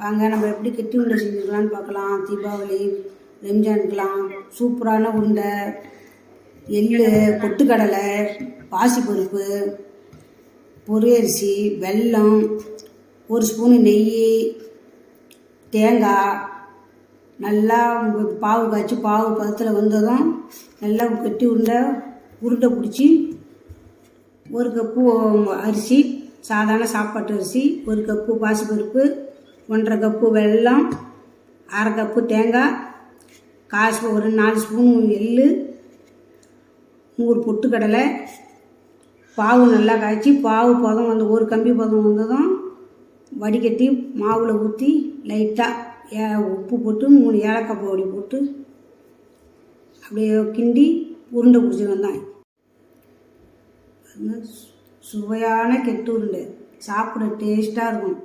வாங்க நம்ம எப்படி கெட்டி உருண்டை செஞ்சுக்கலாம்னு பார்க்கலாம். தீபாவளி ரம்ஜானுக்கெலாம் சூப்பரான உருண்டை. எள்ளு பொட்டுக்கடலை பாசிப்பருப்பு பொரியரிசி வெல்லம் ஒரு ஸ்பூனு நெய் தேங்காய் நல்லா பாவு காய்ச்சி பாவு பதத்தில் வந்ததும் நல்லா கெட்டி உருண்டை உருண்டை பிடிச்சி ஒரு கப்பு அரிசி சாதாரண சாப்பாட்டு அரிசி ஒரு கப்பு பாசிப்பருப்பு ஒன்றரை கப்பு வெல்லம் அரை கப்பு தேங்காய் காசு ஒரு நாலு ஸ்பூன் எள்ளு நூறு பொட்டுக்கடலை பாவு நல்லா காய்ச்சி பாவு பதம் வந்து ஒரு கம்பி பதம் வந்ததும் வடிகட்டி மாவில் ஊற்றி லைட்டாக ஏ உப்பு போட்டு மூணு ஏலக்காய் பொடி போட்டு அப்படியே கிண்டி உருண்டை பிடிச்சி வந்தேன் சு- சுவையான கெட்டு உருண்டை. சாப்பிட டேஸ்ட்டாக இருக்கும்.